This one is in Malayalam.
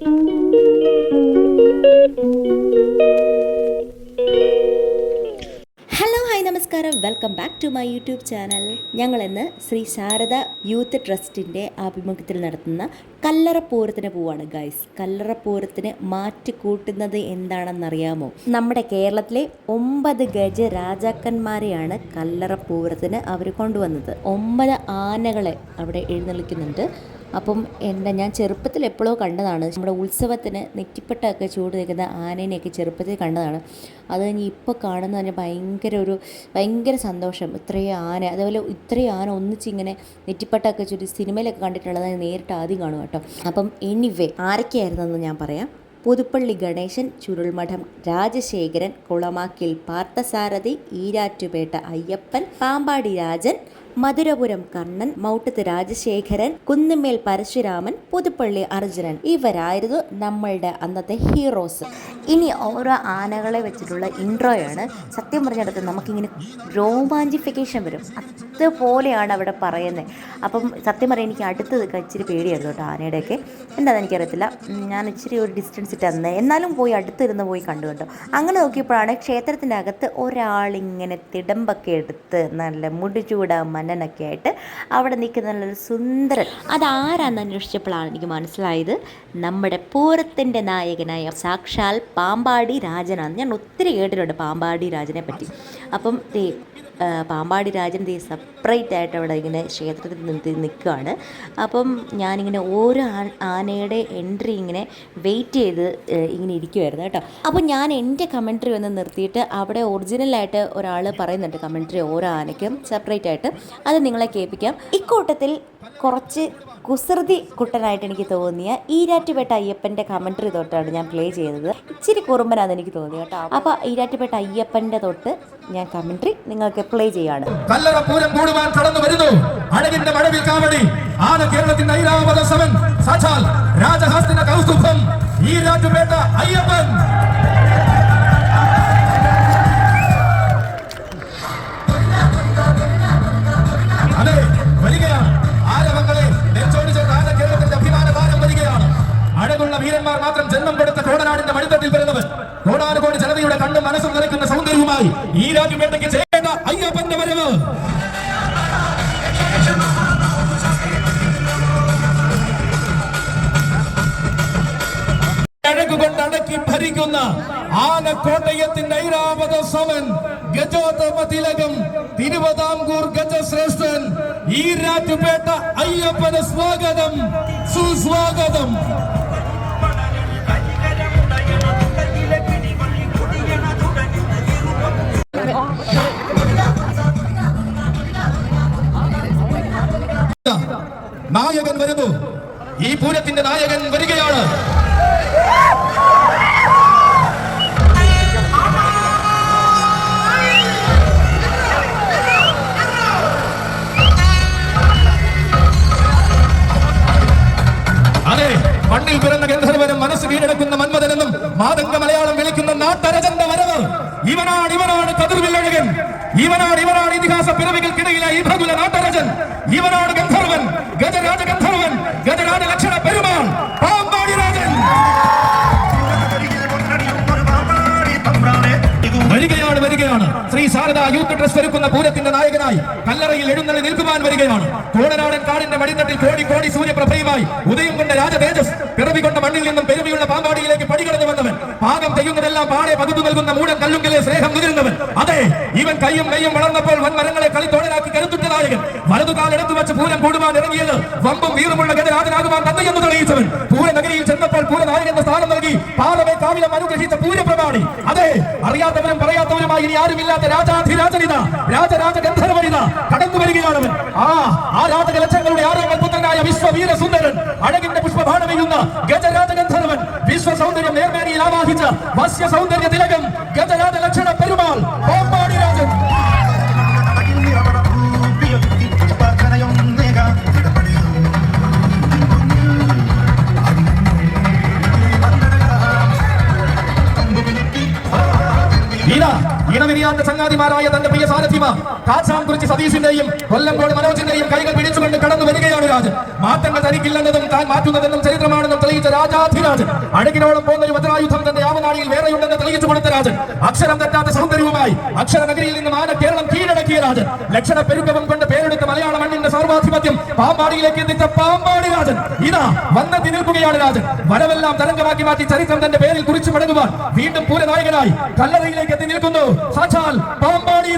ഹലോ ഹായ് നമസ്കാരം. Welcome back to my YouTube channel ഞങ്ങൾ ഇന്ന് ശ്രീ ശാരദ യൂത്ത് ട്രസ്റ്റിന്റെ ആഭിമുഖ്യത്തിൽ നടത്തുന്ന കല്ലറപ്പൂരത്തിന് പോവാണ് ഗൈസ് കല്ലറപ്പൂരത്തിന് മാറ്റി കൂട്ടുന്നത് എന്താണെന്നറിയാമോ? നമ്മുടെ കേരളത്തിലെ ഒമ്പത് ഗജ രാജാക്കന്മാരെയാണ് കല്ലറപ്പൂരത്തിന് അവർ കൊണ്ടുവന്നത്. ഒമ്പത് ആനകളെ അവിടെ എഴുന്നള്ളിക്കുന്നുണ്ട്. അപ്പം എന്റെ ഞാൻ ചെറുപ്പത്തിൽ എപ്പോഴോ കണ്ടതാണ്. നമ്മുടെ ഉത്സവത്തിന് നെറ്റിപ്പട്ടൊക്കെ ചൂട് നിൽക്കുന്ന ആനേനെയൊക്കെ ചെറുപ്പത്തിൽ കണ്ടതാണ്. അത് കഴിഞ്ഞ് ഇപ്പോൾ കാണുന്ന തന്നെ ഭയങ്കര ഒരു ഭയങ്കര സന്തോഷം. ഇത്രയും ആന അതേപോലെ ഇത്രയും ആന ഒന്നിച്ചിങ്ങനെ നെറ്റിപ്പട്ടൊക്കെ ചൂടി സിനിമയിലൊക്കെ കണ്ടിട്ടുള്ളത് നേരിട്ട് ആദ്യം കാണും കേട്ടോ. അപ്പം എനിവേ ആരൊക്കെയായിരുന്നെന്ന് ഞാൻ പറയാം. പുതുപ്പള്ളി ഗണേശൻ ചുരുൾമഠം രാജശേഖരൻ കുളമാക്കിൽ പാർത്ഥസാരഥി ഈരാറ്റുപേട്ട അയ്യപ്പൻ പാമ്പാടി രാജൻ മധുരപുരം കണ്ണൻ മൗട്ടത്ത് രാജശേഖരൻ കുന്നുമേൽ പരശുരാമൻ പുതുപ്പള്ളി അർജുനൻ ഇവരായിരുന്നു നമ്മളുടെ അന്നത്തെ ഹീറോസ് ഇനി ഓരോ ആനകളെ വെച്ചിട്ടുള്ള ഇൻട്രോയാണ്. സത്യം പറഞ്ഞിടത്ത് നമുക്കിങ്ങനെ രോമാഞ്ചിഫിക്കേഷൻ വരും. അതുപോലെയാണ് അവിടെ പറയുന്നത് അപ്പം സത്യം പറയാൻ എനിക്ക് അടുത്തത് ഇച്ചിരി പേടിയായിരുന്നു കേട്ടോ ആനയുടെയൊക്കെ. എന്താണെന്ന് എനിക്കറിയത്തില്ല. ഞാൻ ഇച്ചിരി ഒരു ഡിസ്റ്റൻസ് ഇട്ടായിരുന്നു എന്നാലും പോയി അടുത്തിരുന്ന് പോയി കണ്ടു കേട്ടോ. അങ്ങനെ നോക്കിയപ്പോഴാണ് ക്ഷേത്രത്തിന്റെ അകത്ത് ഒരാളിങ്ങനെ തിടമ്പൊക്കെ എടുത്ത് നല്ല മുടിചൂട മന്നനൊക്കെ ആയിട്ട് അവിടെ നിൽക്കുന്ന സുന്ദരൻ. അതാരാന്ന് അന്വേഷിച്ചപ്പോഴാണ് എനിക്ക് മനസ്സിലായത്? നമ്മുടെ പൂരത്തിന്റെ നായകനായ സാക്ഷാൽ പാമ്പാടി രാജനാണ്. ഞാൻ ഒത്തിരി കേട്ടിട്ടുണ്ട് പാമ്പാടി രാജനെ പറ്റി അപ്പം പാമ്പാടി രാജൻ ദേ സെപ്പറേറ്റ് ആയിട്ട് അവിടെ ഇങ്ങനെ ക്ഷേത്രത്തിൽ നിന്ന് നിൽക്കുകയാണ്. അപ്പം ഞാനിങ്ങനെ ഓരോ ആനയുടെ എൻട്രി ഇങ്ങനെ വെയിറ്റ് ചെയ്ത് ഇങ്ങനെ ഇരിക്കുമായിരുന്നു കേട്ടോ. അപ്പോൾ ഞാൻ എന്റെ കമൻട്രി ഒന്ന് നിർത്തിയിട്ട് അവിടെ ഒറിജിനലായിട്ട് ഒരാൾ പറയുന്നുണ്ട് കമൻട്രി ഓരോ ആനയ്ക്കും സെപ്പറേറ്റ് ആയിട്ട്. അത് നിങ്ങളെ കേൾപ്പിക്കാം. ഇക്കൂട്ടത്തിൽ കുറച്ച് കുസൃതി കുട്ടനായിട്ട് എനിക്ക് തോന്നിയ ഈരാറ്റുപേട്ട അയ്യപ്പന്റെ കമൻട്രി തൊട്ടാണ് ഞാൻ പ്ലേ ചെയ്തത്. ഇച്ചിരി കുറുമ്പനാന്ന് എനിക്ക് തോന്നി കേട്ടോ. അപ്പോൾ ഈരാറ്റുപേട്ട അയ്യപ്പന്റെ തൊട്ട് ഞാൻ കമൻട്രി നിങ്ങൾക്ക് പ്ലേ ചെയ്യാണ് കല്ലറ പൂരം കൂടുവാൻ കടന്നു വരുന്നു. അഴകിന്റെ മഴവിൽ കാവടി. ആന കേരളത്തിന്റെ ഐരാവത സമൻ. സാക്ഷാൽ രാജഹാസ്തിന്റെ കൗസ്തുഭം ഈ രാജുപേട്ട അയ്യപ്പൻ. സൗന്ദര്യവുമായി ഈ രാജുപേട്ടയ്ക്ക് ചെയ്യേണ്ട അയ്യപ്പന്റെ വരവ്. അഴകുകൊണ്ട് ഭരിക്കുന്ന ആനക്കോട്ടയത്തിന്റെ ഐരാവത സമൻ ഗജോത്തമ തിലകം ഗജശ്രേഷ്ഠൻ. ഈ രാറ്റുപേട്ട അയ്യപ്പന് സ്വാഗതം സുസ്വാഗതം. നായകൻ വരുന്നു. ഈ പൂരത്തിന്റെ നായകൻ വരികയാണ്. ഇവനാണ് ഇവനാണ് ഇവനാണ് ഇതിഹാസ പിറവികൾക്കിടയിലെ ഈ ഭഗുല നാട്ടരജൻ. ഇവനാണ് ഗന്ധർവൻ. ഗജരാജ യൂത്ത് ഡ്രസ് ഒരുക്കുന്ന പൂരത്തിന്റെ നായകനായി കല്ലറയിൽ എഴുന്നള്ളി നിൽക്കുവാൻ വരികയാണ്. കോടനാടൻ കാടിന്റെ മടിത്തട്ടിൽ കോടി കോടി സൂര്യപ്രഭയുമായി ഉദയം കൊണ്ട രാജ തേജസ് പിറവി കൊണ്ട മണ്ണിൽ നിന്നും പെരുമയുള്ള പാമ്പാടിയിലേക്ക് പടികടന്നു വന്നവൻ. പാകം ചെയ്യുന്നതെല്ലാം പാടെ പകുതു നൽകുന്ന മൂടൻ കല്ലുങ്കലെ സ്നേഹം നുകരുന്നവൻ അതെ ഇവൻ കയ്യും കയ്യും വളർന്നപ്പോൾ വൻമരങ്ങളെ കളിത്തോടനാക്കി കരുത്തുറ്റ നായകൻ. വലതുകാൽ എടുത്തു വെച്ച് പൂരം കൂടുവാൻ ഇറങ്ങിയത് വമ്പും വീറുമുള്ള ഗജരാജനാകുവാൻ തന്നെയെന്ന് തെളിയിച്ചവൻ. പൂരനഗരിയിൽ ചെന്നപ്പോൾ എന്ന സ്ഥാനം നൽകി പാലമേ കാവിലം അനുഗ്രഹിച്ച പൂരപ്രമാണി. അതെ അറിയാത്തവരും പറയാത്തവരുമായി ഇനി ആരുമില്ലാത്ത രാജാധിരാജനിത രാജരാജ ഗന്ധർവനിത കടന്നു വരികയാണവൻ. ആ ആ രാജക ലക്ഷങ്ങളുടെ ആറാം പുത്രനായ വിശ്വവീര സുന്ദരൻ അഴകിന്റെ പുഷ്പഭാണമയുന്ന ഗജരാജ ഗന്ധർവൻ വിശ്വ സൗന്ദര്യം നേർമേനിയിൽ ആവാഹിച്ച വശ്യ സൗന്ദര്യ തിലകം ഗജരാജ ഇതാ ഇണം വിരിയാത്ത സംഗാതിമാരായ തന്റെ പ്രിയ സാരഥിമാർ കാച്ചാംകുറിച്ച് സതീശിന്റെയും കൊല്ലംകോട് മനോജിന്റെയും കൈകൾ പിടിച്ചുകൊണ്ട് കടന്നു വരികയാണ് രാജൻ. മാറ്റങ്ങൾ തനിക്കില്ലെന്നതും താൻ മാറ്റുന്നതെന്നും ചരിത്രമാണെന്നും തെളിയിച്ച രാജാധിരാജൻ. അടുക്കിനോളം പോകുന്ന ഒരു വജ്രായുധം തന്റെ യാവനാടിയിൽ വേറെയുണ്ടെന്ന് തെളിയിച്ചു കൊടുത്ത രാജൻ. അക്ഷരം തെറ്റാത്ത സൗന്ദര്യവുമായി അക്ഷരനഗരിയിൽ നിന്ന് ആന കേരളം കീഴടക്കിയ രാജൻ. ലക്ഷണ പെരുക്കവും കൊണ്ട് പേരെടുത്ത മലയാള സർവാധിപത്യം പാമ്പാടിയിലേക്ക് എത്തിച്ച പാമ്പാടി രാജൻ. ഇതാ വന്നെത്തി നിൽക്കുകയാണ് രാജൻ. വരവെല്ലാം തരംഗമാക്കി മാറ്റി ചരിത്രം തന്റെ പേരിൽ കുറിച്ചു മടങ്ങുവാൻ വീണ്ടും പൂരനായകനായി കല്ലറയിലേക്ക് എത്തി നിൽക്കുന്നു. സാക്ഷാൽ പാമ്പാടി